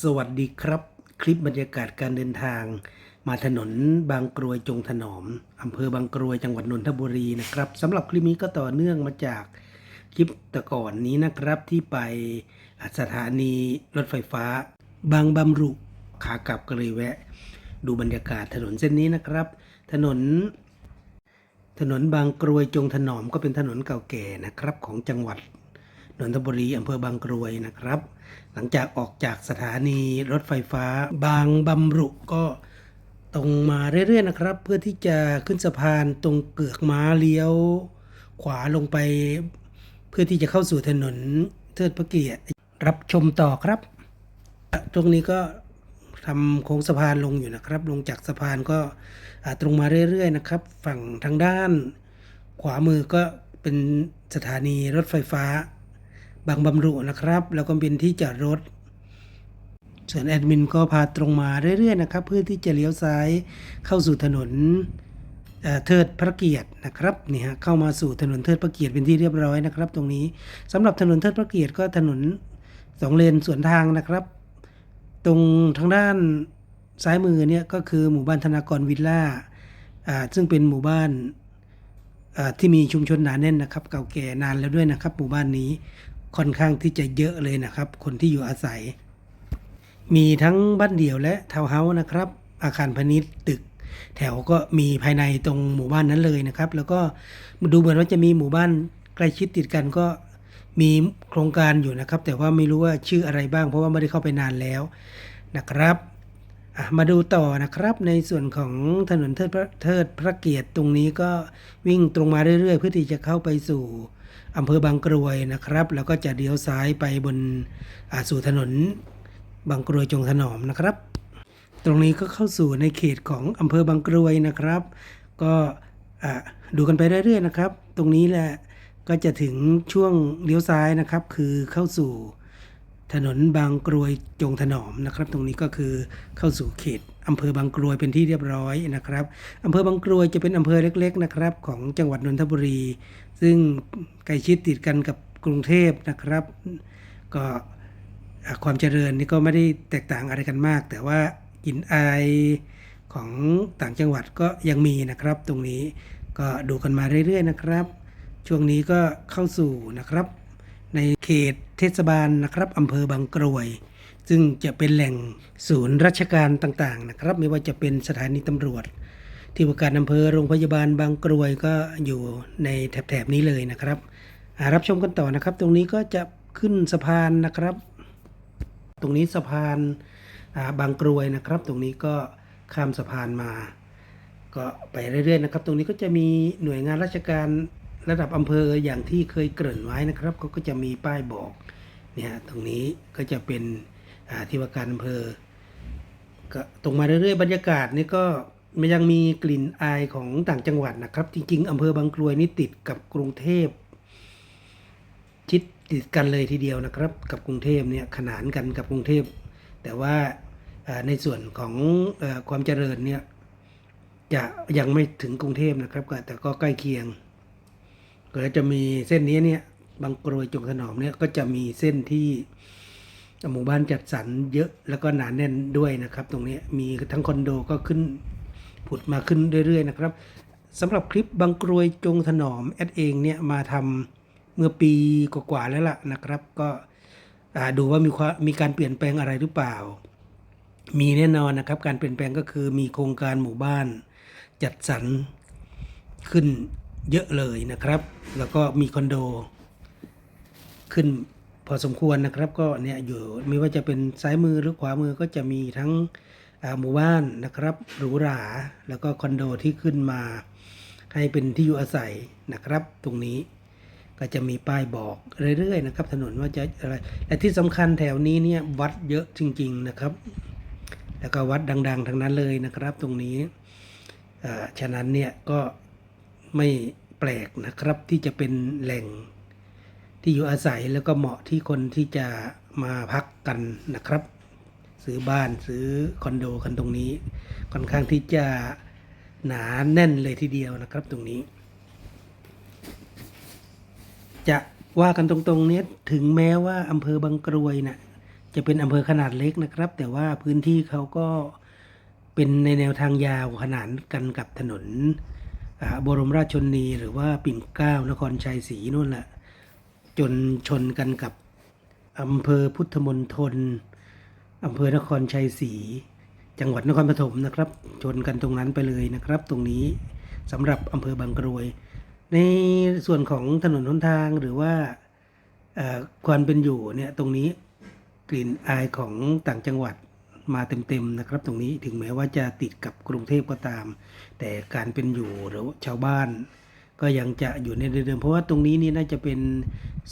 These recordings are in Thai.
สวัสดีครับ คลิปบรรยากาศการเดินทาง มาถนนบางกรวยจงถนอมอำเภอบางกรวยจังหวัดนนทบุรีนะครับสำหรับคลิปนี้ก็ต่อเนื่องมาจากคลิปต่ก่อนนี้นะครับที่ไปสถานีรถไฟฟ้า บางบำรุขากลับก็เลยแวะ ดูบรรยากาศถนนเส้นนี้นะครับ ถนน ถนนบางกรวยจงถนอมก็เป็นถนนเก่าแก่นะครับของจังหวัดนนทบุรีอำเภอบางกรวยนะครับ หลังจากออกจากสถานีรถไฟฟ้าบางบำรุก็ตรงมาเรื่อยๆนะครับ เพื่อที่จะขึ้นสะพานตรงเกือกม้าเลี้ยว ขวาลงไป เพื่อที่จะเข้าสู่ถนนเทิดพระเกียรติรับชมต่อครับ ตรงนี้ก็ทำโค้งสะพานลงอยู่นะครับ ลงจากสะพานก็ตรงมาเรื่อยๆนะครับ ฝั่งทางด้าน ขวามือก็เป็นสถานีรถไฟฟ้า บางบำรุนะครับ แล้วก็เป็นที่จอดรถ ส่วนแอดมินก็พาตรงมาเรื่อยๆนะครับ เพื่อที่จะเลี้ยวซ้ายเข้าสู่ถนนเทิดพระเกียรตินะครับนี่ฮะเข้ามาสู่ถนนเทิดพระเกียรติเป็นที่เรียบร้อยนะครับ ตรงนี้สำหรับถนนเทิดพระเกียรติก็ถนนสองเลนสวนทางนะครับ ตรงทางด้านซ้ายมือเนี่ยก็คือหมู่บ้านธนากรวิลล่าซึ่งเป็นหมู่บ้านที่มีชุมชนหนาแน่นนะครับ เก่าแก่นานแล้วด้วยนะครับ หมู่บ้านนี้ ค่อนข้างที่จะเยอะเลยนะครับ คนที่อยู่อาศัย มีทั้งบ้านเดี่ยวและทาวน์เฮาส์นะครับ อาคารพาณิชย์ตึก แถวก็มีภายในตรงหมู่บ้านนั้นเลยนะครับ แล้วก็ดูเหมือนว่าจะมีหมู่บ้านใกล้ชิดติดกันก็มีโครงการอยู่นะครับ แต่ว่าไม่รู้ว่าชื่ออะไรบ้าง เพราะว่าไม่ได้เข้าไปนานแล้วนะครับมาดูต่อนะครับในส่วนของถนนเทิดพระเทิดพระเกียรติตรงนี้ก็วิ่งตรงมาเรื่อยๆ เพื่อที่จะเข้าไปสู่ อำเภอบางกรวยนะครับ แล้วก็จะเลี้ยวซ้ายไปบนสู่ถนนบางกรวยจงถนอมนะครับ ตรงนี้ก็เข้าสู่ในเขตของอำเภอบางกรวยนะครับ ก็ดูกันไปเรื่อยๆนะครับ ตรงนี้แหละก็จะถึงช่วงเลี้ยวซ้ายนะครับ คือเข้าสู่ ถนนบางกรวยจงถนอมนะครับ ตรงนี้ก็คือเข้าสู่เขตอำเภอบางกรวยเป็นที่เรียบร้อยนะครับอำเภอบางกรวยจะเป็นอำเภอเล็กๆนะครับ ของจังหวัดนนทบุรี ซึ่งใกล้ชิดติดกันกับกรุงเทพนะครับ ก็ความเจริญนี่ก็ไม่ได้แตกต่างอะไรกันมาก แต่ว่ากลิ่นอายของต่างจังหวัดก็ยังมีนะครับ ตรงนี้ก็ดูกันมาเรื่อยๆนะครับ ช่วงนี้ก็เข้าสู่นะครับ ในเขต เทศบาลนะครับอำเภอบางกรวย ซึ่งจะเป็นแหล่งศูนย์ราชการต่างๆนะครับ ไม่ว่าจะเป็นสถานีตำรวจ ที่ว่าการอำเภอโรงพยาบาลบางกรวยก็อยู่ในแถบๆนี้เลยนะครับรับชมกันต่อนะครับ ตรงนี้ก็จะขึ้นสะพานนะครับ ตรงนี้สะพานาบางกรวยนะครับ ตรงนี้ก็ข้ามสะพานมา ก็ไปเรื่อยๆนะครับ ตรงนี้ก็จะมีหน่วยงานราชการ ระดับอำเภออย่างที่เคยเกริ่นไว้นะครับเขาก็จะมีป้ายบอกเนี่ยตรงนี้ก็จะเป็นที่ว่าการอำเภอก็ตรงมาเรื่อยๆบรรยากาศนี่ก็มันยังมีกลิ่นอายของต่างจังหวัดนะครับ จริงๆอำเภอบางกรวยนี่ติดกับกรุงเทพชิดติดกันเลยทีเดียวนะครับ กับกรุงเทพเนี่ยขนานกันกับกรุงเทพ แต่ว่าในส่วนของอความเจริญเนี่ยจะยังไม่ถึงกรุงเทพนะครับแต่ก็ใกล้เคียง ก็จะมีเส้นนี้เนี่ยบางกรวยจงถนอมเนี่ยก็จะมีเส้นที่หมู่บ้านจัดสรรเยอะแล้วก็หนาแน่นด้วยนะครับ ตรงนี้มีทั้งคอนโดก็ขึ้นผุดมาขึ้นเรื่อยๆนะครับสำหรับคลิปบางกรวยจงถนอมแอดเองเนี่ยมาทำเมื่อปีกว่าๆแล้วล่ะนะครับ ก็ดูว่ามีความมีการเปลี่ยนแปลงอะไรหรือเปล่า มีแน่นอนนะครับ การเปลี่ยนแปลงก็คือมีโครงการหมู่บ้านจัดสรรขึ้น เยอะเลยนะครับ แล้วก็มีคอนโด ขึ้นพอสมควรนะครับ ก็เนี่ยอยู่ไม่ว่าจะเป็นซ้ายมือหรือขวามือก็จะมีทั้งหมู่บ้านนะครับหรูหราแล้วก็คอนโดที่ขึ้นมาให้เป็นที่อยู่อาศัยนะครับ ตรงนี้ก็จะมีป้ายบอกเรื่อยๆนะครับถนนว่าจะอะไรและที่สำคัญแถวนี้เนี่ยวัดเยอะจริง ๆนะครับ แล้วก็วัดดัง ๆทั้งนั้นเลยนะครับ ตรงนี้ฉะนั้นเนี่ยก็ ไม่แปลกนะครับที่จะเป็นแหล่งที่อยู่อาศัยแล้วก็เหมาะที่คนที่จะมาพักกันนะครับ ซื้อบ้านซื้อคอนโดกันตรงนี้ ค่อนข้างที่จะหนาแน่นเลยทีเดียวนะครับตรงนี้ จะว่ากันตรงๆเนี้ยถึงแม้ว่าอำเภอบางกรวยน่ะจะเป็นอำเภอขนาดเล็กนะครับ แต่ว่าพื้นที่เขาก็เป็นในแนวทางยาวขนานกันกับถนน บรมราชชนนีหรือว่าปิ่นเกล้านครชัยศรีนู่นแหละจนชนกันกับอำเภอพุทธมณฑลอำเภอนครชัยศรีจังหวัดนครปฐมนะครับ ชนกันตรงนั้นไปเลยนะครับ ตรงนี้สำหรับอำเภอบางกรวย ในส่วนของถนนหนทางหรือว่าความเป็นอยู่เนี่ยตรงนี้กลิ่นอายของต่างจังหวัด มาเต็มๆนะครับ ตรงนี้ถึงแม้ว่าจะติดกับกรุงเทพก็ตาม แต่การเป็นอยู่หรือชาวบ้าน ก็ยังจะอยู่ในเดิมๆเพราะว่าตรงนี้นี่น่าจะเป็น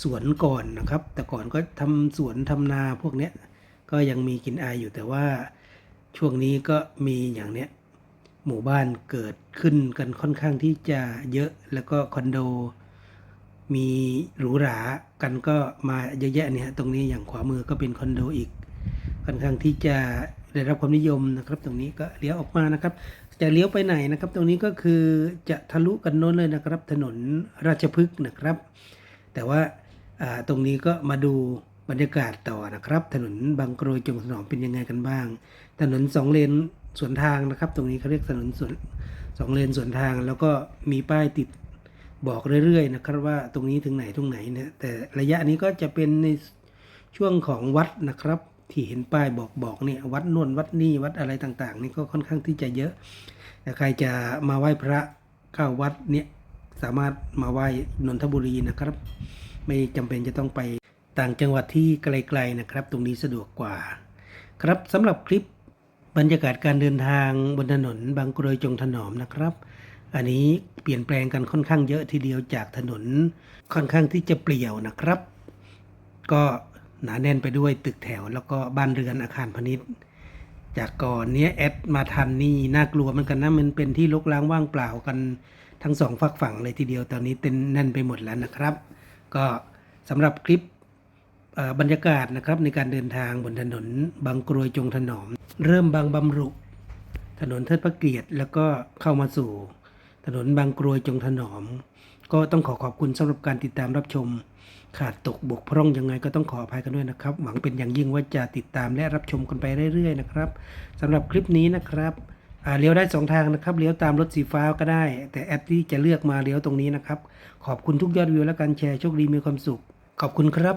สวนก่อนนะครับ แต่ก่อนก็ทำสวนทำนาพวกเนี้ยก็ยังมีกลินอายอยู่แต่ว่าช่วงนี้ก็มีอย่างเนี้ยหมู่บ้านเกิดขึ้นกันค่อนข้างที่จะเยอะแล้วก็คอนโด มีหรูหรากันก็มาเยอะแยะเนี่ยตรงนี้อย่างขวามือก็เป็นคอนโดอีก ค่อนข้างที่จะได้รับความนิยมนะครับ ตรงนี้ก็เลี้ยวออกมานะครับ จะเลี้ยวไปไหนนะครับ ตรงนี้ก็คือจะทะลุกันโน้นเลยนะครับ ถนนราชพฤกษ์นะครับ แต่ว่าตรงนี้ก็มาดูบรรยากาศต่อนะครับ ถนนบางกรวยจงถนอมเป็นยังไงกันบ้าง ถนนสองเลนสวนทางนะครับ ตรงนี้เขาเรียกถนนสวนสองเลนสวนทาง แล้วก็มีป้ายติดบอกเรื่อยๆนะครับว่าตรงนี้ถึงไหนตรงไหนเนะแต่ระยะนี้ก็จะเป็นในช่วงของวัดนะครับ ที่เห็นป้ายบอกบอกเนี่ยวัดนวนวัดนี่วัดอะไรต่างๆ นี่ก็ค่อนข้างที่จะเยอะแต่ใครจะมาไหว้พระเข้าวัดเนี่ยสามารถมาไหว้นนทบุรีนะครับ ไม่จำเป็นจะต้องไปต่างจังหวัดที่ไกลๆนะครับ ตรงนี้สะดวกกว่า ครับสำหรับคลิปบรรยากาศการเดินทางบนถนนบางกรวยจงถนอมนะครับ อันนี้เปลี่ยนแปลงกันค่อนข้างเยอะทีเดียวจากถนนค่อนข้างที่จะเปลี่ยวนะครับ ก็ หนาแน่นไปด้วยตึกแถว แล้วก็บ้านเรือนอาคารพาณิชย์ จากก่อนเนี้ยแอดมาทันนี่น่ากลัวเหมือนกันนะมันเป็นที่ลกล้างว่างเปล่ากันทั้งสองฝักฝั่งเลยทีเดียวตอนนี้เต็นแน่นไปหมดแล้วนะครับ ก็สำหรับคลิปบรรยากาศนะครับในการเดินทางบนถนนบางกรวยจงถนอม เริ่มบางบำรุ ถนนเทิดพระเกียรติ แล้วก็เข้ามาสู่ ถนนบางกรวยจงถนอม ก็ต้องขอขอบคุณสำหรับการติดตามรับชม ขาดตกบกพร่องยังไงก็ต้องขออภัยกันด้วยนะครับ หวังเป็นอย่างยิ่งว่าจะติดตามและรับชมกันไปเรื่อยๆนะครับสำหรับคลิปนี้นะครับเลี้ยวได้สองทางนะครับเลี้ยวตามรถสีฟ้าก็ได้ แต่แอปที่จะเลือกมาเลี้ยวตรงนี้นะครับ ขอบคุณทุกยอดวิวและการแชร์โชคดีมีความสุข ขอบคุณครับ